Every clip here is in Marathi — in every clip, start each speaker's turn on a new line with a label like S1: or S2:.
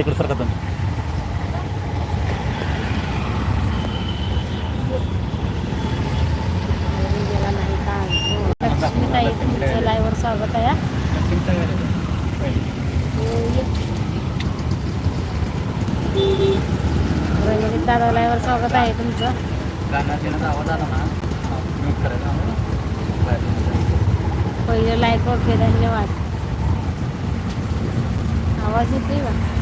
S1: हे इकडे सरका तुम्ही.
S2: लक्ष्मीताई तुमचं लाईव्हवर स्वागत आहे रंजनीत दादा लाईव्हवर स्वागत आहे तुमचं.
S1: पहिले आवाज
S2: पहिलं लाईक ओके धन्यवाद. आवाज येते का?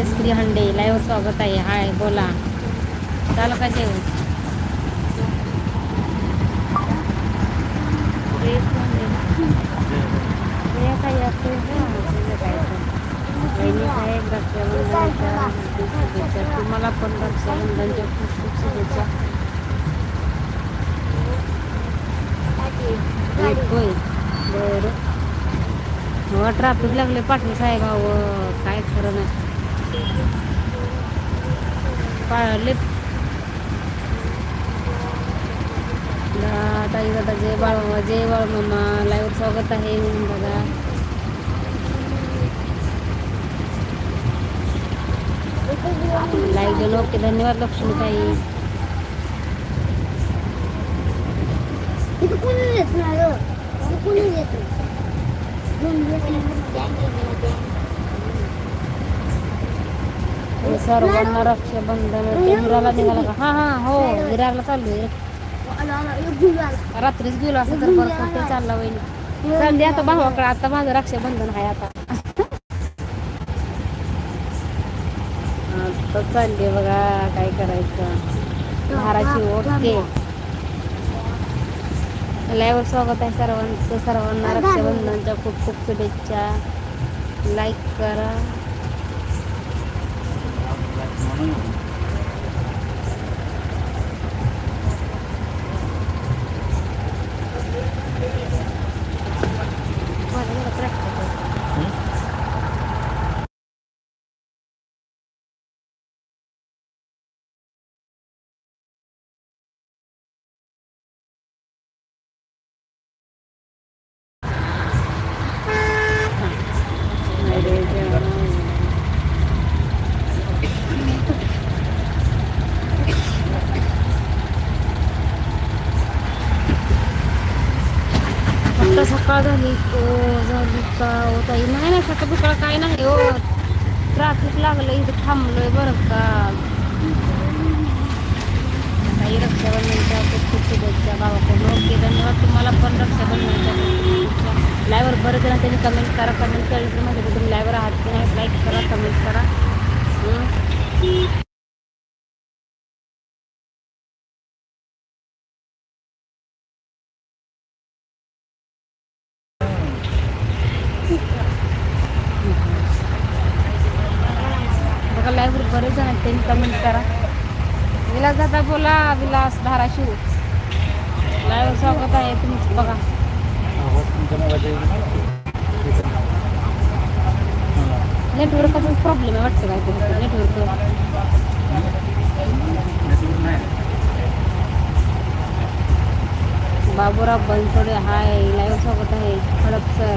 S2: जयश्री हंडे लाईव्हवर स्वागत आहे. हाय बोला. चालू का जेवण? तुम्हाला पण रक्षाबंधनच्या खूप खूप शुभेच्छा. होय बरं. हो ट्रॅफिक लागले पाटील साहेब काय खरं नाही. पाळले ताई दादा जय बाळ जय बाळ मामा. लाईव्ह स्वागत आहे. म्हणून बघा. लाईक दिलं ओके. धन्यवाद लक्ष्मीताई.
S3: इथं कोणी येत नाही गं. इथं कोणी येत नाही. दोन दिवस नाही.
S2: हे सर्वांना रक्षाबंधन विरारला निघाला का? हा हा हो विरारला चाललोय.
S3: आहे
S2: रात्रीच गेलो असं तर परत कुठे चालला वहिनी. चालली आता भावाकडे आता माझं रक्षाबंधन आहे आता. आता चालली बघा काय करायचं. धाराची ओके लाईव्ह स्वागत आहे सर्वांचं सर्वांना रक्षाबंधनच्या खूप खूप शुभेच्छा. लाईक करा. Mm. सकाळ झाली ओ झाली का ओ ताई नाही नाही सकाळ बिकाळ काय नाही. हो ट्रॅफिक लागलं इथं थांबलोय बरं का. काही रक्षाबंधनच्या खूप खूप शुभेच्छा भावाकडून ओके धन्यवाद तुम्हाला पण रक्षाबंधनच्या खूप खूप शुभेच्छा लाईव्हवर बरेच जण त्यांनी कमेंट करा कमेंट केलं तर माहिती तुम्ही लायवर आहात की नाही लाईक करा कमेंट करा लाईव्हवर बरेच जण आहेत त्यांनी कमेंट करा. विलास दादा बोला विलास धाराशिव. लाईव्ह स्वागत आहे तुम्ही बघा. नेटवर्कचाच प्रॉब्लेम आहे वाटतं काय तुमचं network Baburao Bansode hi. Live स्वागत आहे. खडक सर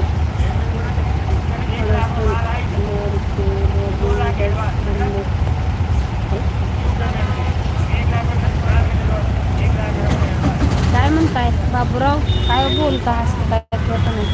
S2: काय म्हणताय? बाबूराव काय बोलता? असं काय नाही.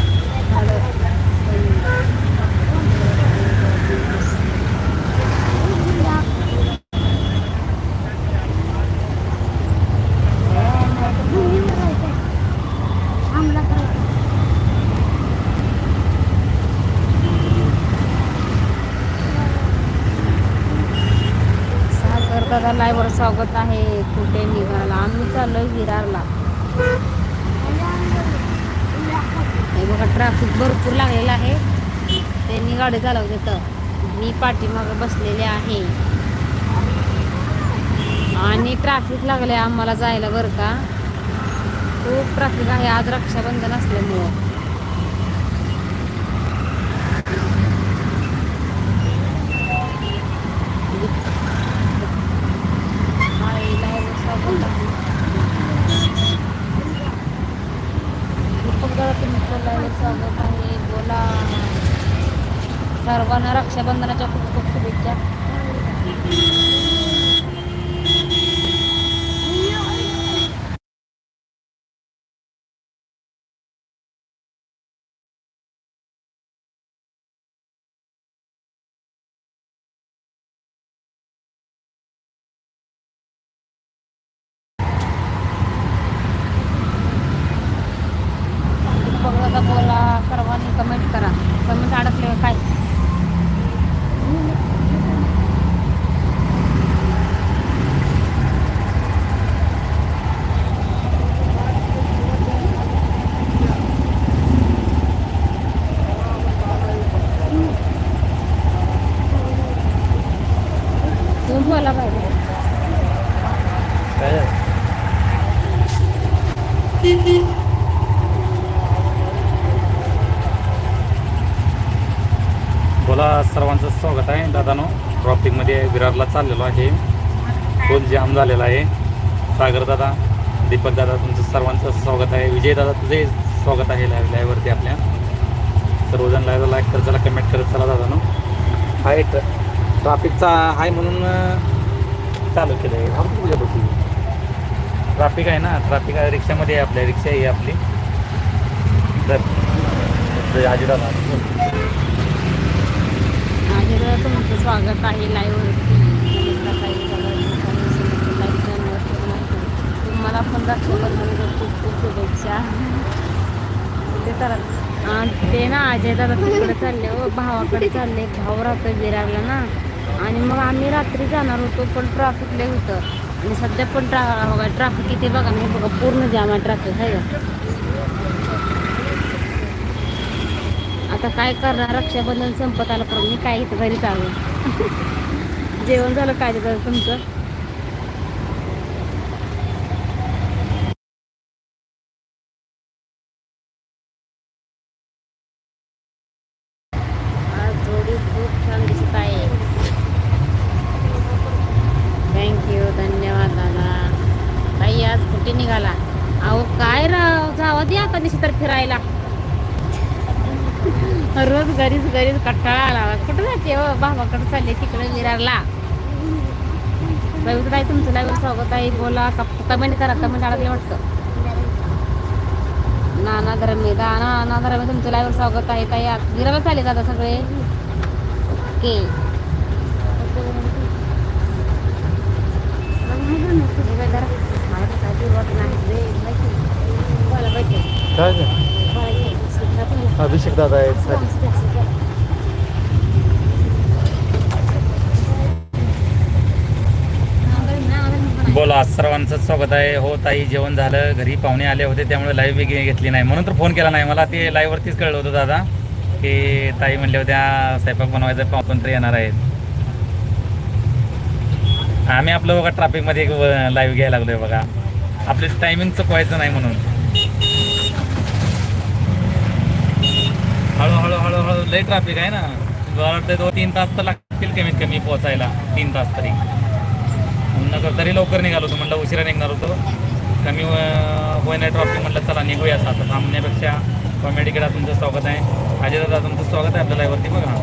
S2: पाठीमागं बसलेले आहे. आणि ट्रॅफिक लागले आम्हाला जायला बरं का? खूप ट्रॅफिक आहे आज रक्षाबंधन असल्यामुळं. आहे. बोला. narokan narok. Siapa ntar cukup cukup sebijak बोला
S1: सर्वांचं स्वागत आहे. दादानो ट्रॉफिकमध्ये विरारला चाललेलो आहे. खोल जाम झालेला आहे. सागर दादा दीपक दादा तुमचं सर्वांचं स्वागत आहे. विजय दादा तुझे स्वागत आहे लाईव्ह लाईव्हवरती आपल्या. सर्वजण लाईव्हला लाईक करत चला कमेंट करत चला दादानो. हाय ट्राफिकचा हाय म्हणून चालू केलं आहे तुझ्यापासून तुझ्यापाशी आहे ना? ट्राफिक आहे रिक्षामध्ये आहे आपल्या. रिक्षा आहे आपली. तर आजी
S2: दादा तर तुमचं स्वागत आहे लाईव्हवरती तुम्हाला पण रक्षाबंधनच्या खूप खूप शुभेच्छा. ते तर ते ना अजय दादा तिकडे चालले हो भावाकडे चालले भाऊ राहतो विरारला ना. आणि मग आम्ही रात्री जाणार होतो पण ट्रॅफिक लय होतं. आणि सध्या पण ट्रा ट्रॅफिक इथे बघा मी बघा पूर्ण जाम आहे ट्रॅफिक आहे का आता काय करणार? रक्षाबंधन संपत आलं पण मी काय इथं घरी चालू जेवण झालं काय झालं तुमचं? आज खूप छान दिसत आहे. धन्यवाद आज कुठे निघाला? अहो काय राव जावं द्या आता दिवशी तर फिरायला. रोज घरीच घरीच कट्टाळा आला कुठं जाते हो? भावाकडे चालले तिकडे विरारला. सविता तुमचं लाईव्ह स्वागत आहे बोला कमेंट करा कमेंट अडकले वाटतं. नाना धर्मे नाना नाना धर्मे तुमचं लाईव्ह स्वागत आहे ताई आज विरारला चालले दादा सगळे? ओके.
S1: काय अभिषेक दादा आहेत. बोला सर्वांचं स्वागत आहे. हो ताई जेवण झालं. घरी पाहुणे आले होते त्यामुळे लाईव्ह वेगळी घेतली नाही. म्हणून तर फोन केला नाही. मला ते लाईव्हवरतीच कळलं होतं दादा की ताई म्हणल्या होत्या स्वयंपाक बनवायचं पाहून तर येणार आहेत. आम्ही आपलं बघा ट्रॅफिकमध्ये एक लाईव्ह घ्यायला लागलो आहे बघा. आपले टायमिंग चुकवायचं नाही म्हणून. हळूहळू हळूहळू लय ट्रॅफिक आहे ना. मला वाटतं दोन तीन तास तर लागतील कमीत कमी पोचायला तीन तास तरी. नगर तरी लवकर निघालो होतो. म्हटलं उशिरा निघणार होतो. कमी होईना होय ट्रॉफिक म्हटलं चला निघूया आता थांबण्यापेक्षा कॉमेडीकडे तुमचं स्वागत आहे. अजय दादा तुमचं स्वागत आहे आपल्या लाईवरती बघा.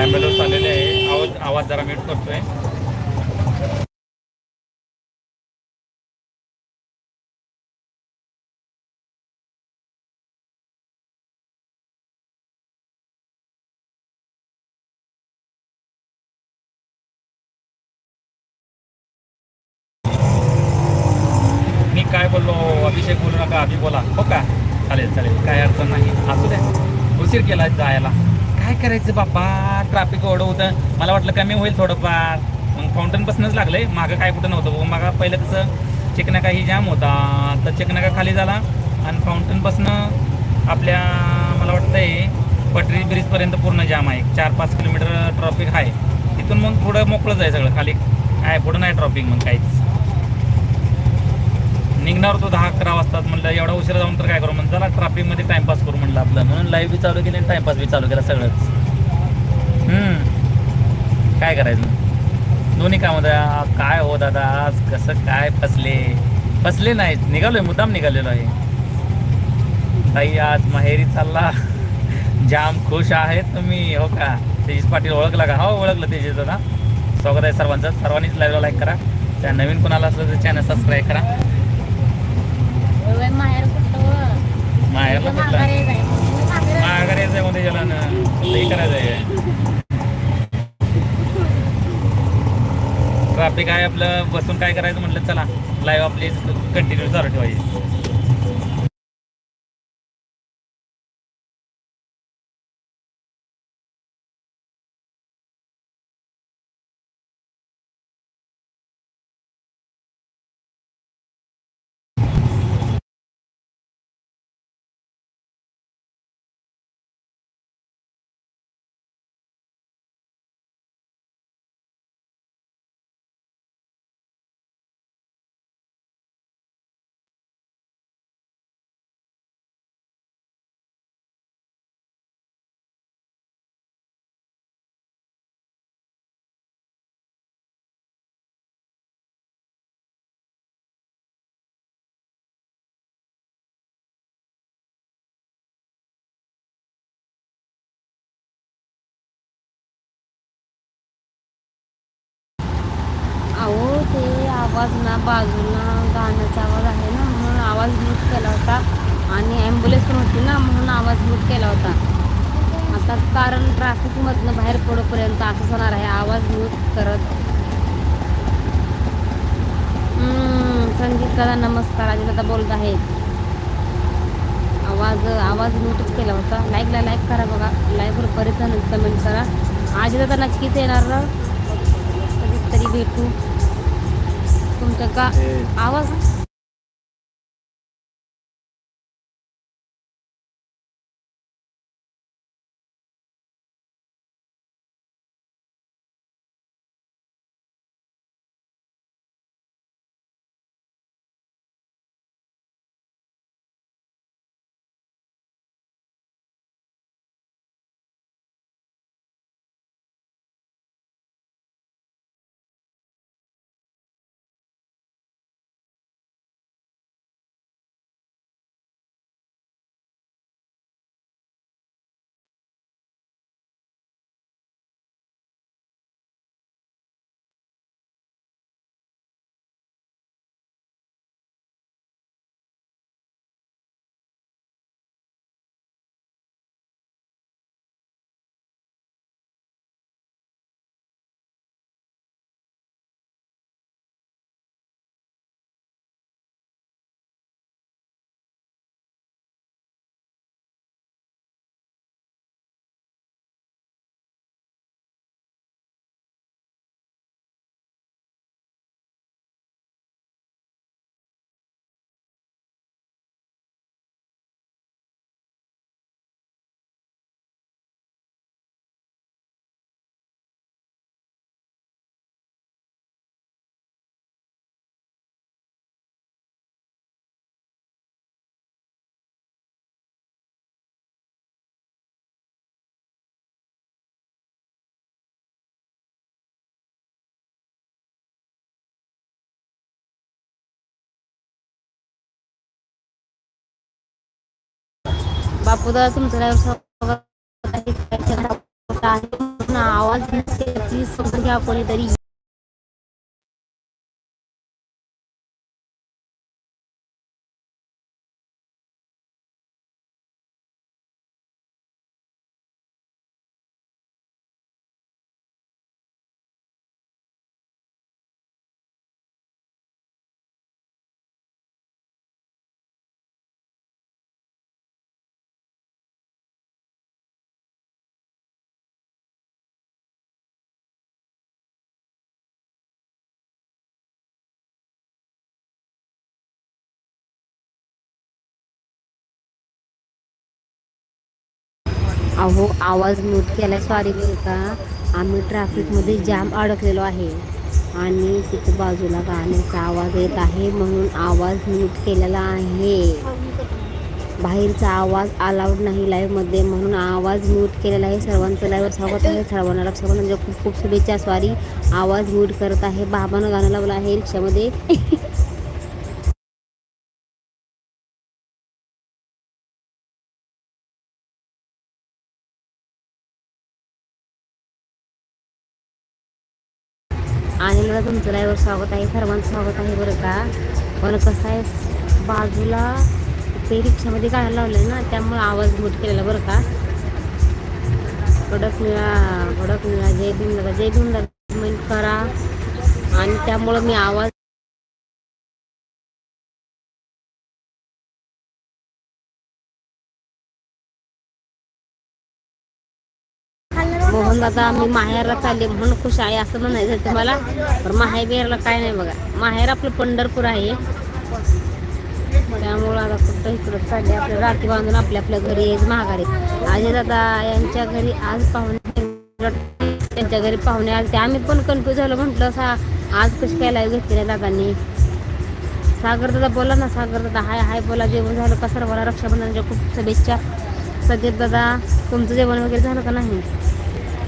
S1: ॲम्ब्युलन्स आलेले आहे. आवाज आवाज जरा मीट करतोय. अभिषेक आधी बोला. हो का? चालेल चालेल. काय अडचण नाही. असू द्या उशीर केला जायला. काय करायचं बाप्पा ट्रॅफिक एवढं होतं. मला वाटलं कमी होईल थोडंफार. मग फाउंटनपासूनच लागलंय. मागं काय कुठं नव्हतं मागं पहिलं कसं चिकनाका ही जाम होता. तर चिकनाका खाली झाला. आणि फाऊंटनपासून आपल्या मला वाटतंय पटरी ब्रिजपर्यंत पूर्ण जाम आहे. चार पाच किलोमीटर ट्रॉफिक आहे. तिथून मग थोडं मोकळंच आहे सगळं. खाली आहे पुढं नाही ट्रॉफिक मग काहीच. निघणार होतो दहा अकरा वाजतात म्हणलं एवढा उशिरा जाऊन तर काय करू? म्हणलं चला ट्रॅफिकमध्ये टाइमपास करू म्हणलं आपलं. म्हणून लाईव्ह बी चालू केली आणि टाइमपास बी चालू केला सगळंच. हम्म. काय करायचं? दोन्ही कामात काय हो दादा आज कसं काय फसले? फसले नाहीत निघालोय मुद्दाम निघालेलो आहे. ताई आज माहेरी चालला. जाम खुश आहेत तुम्ही हो का? तेजस पाटील ओळखला का? हो ओळखलं तेजस दादा स्वागत आहे सर्वांचं. सर्वांनीच लाईव्हला लाईक करा. त्या नवीन कोणाला असलं तर चॅनल सबस्क्राईब करा.
S2: होय, माहेर
S1: कुठला
S2: जायचं. माघारी
S1: यायचंयमध्ये गेला ना करायचं आहे. ट्रॅफिक आहे आपलं बसून काय करायचं म्हटलं चला. लाईव्ह आपली कंटिन्यू चालू ठेवायची.
S2: आवाज ना बाजूला गाण्याचा आवाज आहे ना म्हणून आवाज म्यूट केला होता. आणि ॲम्ब्युलन्स पण होती ना म्हणून आवाज म्यूट केला होता. आता कारण ट्रॅफिकमधनं बाहेर पडोपर्यंत असंच होणार आहे आवाज म्यूट करत. संगीत दादा नमस्कार. आजी दादा बोलत आहेत आवाज आवाज म्यूटच केला होता. लाईकला लाईक करा बघा. लाईकवर बरेच जण कमेंट करा. आज दादा नक्कीच येणार ना? कधीतरी भेटू. तुमच्या का आवाज बापू दादा तुमचं आवाज घ्या कोणीतरी अहो आवाज म्यूट केला सॉरी बरं का. आम्ही ट्रॅफिकमध्ये जाम अडकलेलो आहे. आणि तिथे बाजूला गाण्याचा आवाज येत आहे म्हणून आवाज म्यूट केलेला आहे. बाहेरचा आवाज अलाउड नाही लाईव्हमध्ये म्हणून आवाज म्यूट केलेला आहे. सर्वांचं लाईव्ह स्वागत आहे. सर्वांना रक्षाबंधनच्या म्हणजे खूप खूप शुभेच्छा. सॉरी आवाज म्यूट करत आहे. बाबानं गाणं लावलं आहे रिक्षामध्ये. आणि स्वागत आहे सर्वांचं स्वागत आहे बरं का. पण कसं आहे बाजूला ते रिक्षामध्ये काढायला लावलं आहे ना त्यामुळे आवाज मोठ केलेला बरं का. कडक मिळा कडक मिळा जय भीम दादा जय भीम दादा कमेंट करा. आणि त्यामुळं मी आवाज पण दादा मी माहेरला चालले म्हणून खुश आहे असं म्हणायचं तुम्हाला. पण माहेर बिहेरला काय नाही बघा. माहेर आपलं पंढरपूर आहे. त्यामुळं आता कुठं इकडं चालले आपल्या राखी बांधून आपल्या आपल्या घरी यायचं महागारी अजय दादा यांच्या घरी आज पाहुणे त्यांच्या घरी पाहुणे आले ते आम्ही पण कन्फ्यूज झालो. म्हटलं सा आज कशी काय लाईव्ह घेतली नाही दादांनी? सागर दादा बोला ना. सागर दादा हाय हाय बोला. जेवण झालं का? सर्वांना रक्षाबंधनाच्या खूप शुभेच्छा. सगळे दादा तुमचं जेवण वगैरे झालं का नाही?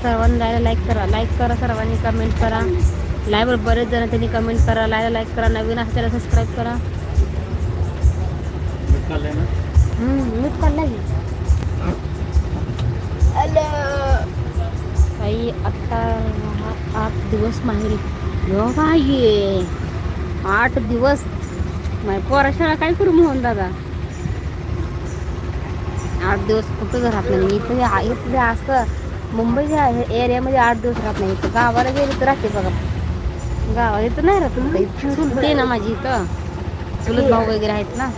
S2: सर्वांनी लायला लाईक करा. लाईक करा सर्वांनी कमेंट करा. लाईव्हवर बरेच जण त्यांनी कमेंट करा. लायला लाईक करा. नवीन असं त्याला सबस्क्राईब करा. मीठ काढला की काही आता आठ दिवस माहेरी. यो बाई आठ दिवस. माझ्या पोरा शाळा काय करू मोहन दादा? आठ दिवस कुठं घरात नाही. इथं इथं जे असतं मुंबईच्या एरियामध्ये आठ दिवस राहत नाही. इथं गावाला गेली तर राहते बघा. गावाला इथं नाही राहत. ना माझी इथं. चुलत भाऊ वगैरे आहेत ना.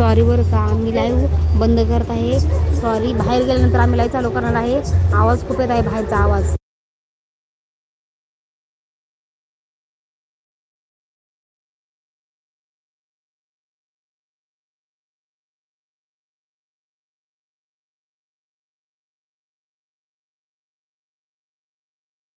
S2: सॉरी बरं का? आम्ही लाईव्ह बंद करत आहे. सॉरी बाहेर गेल्यानंतर आम्ही लाईव्ह चालू करणार आहे. आवाज खूप येत आहे बाहेरचा आवाज.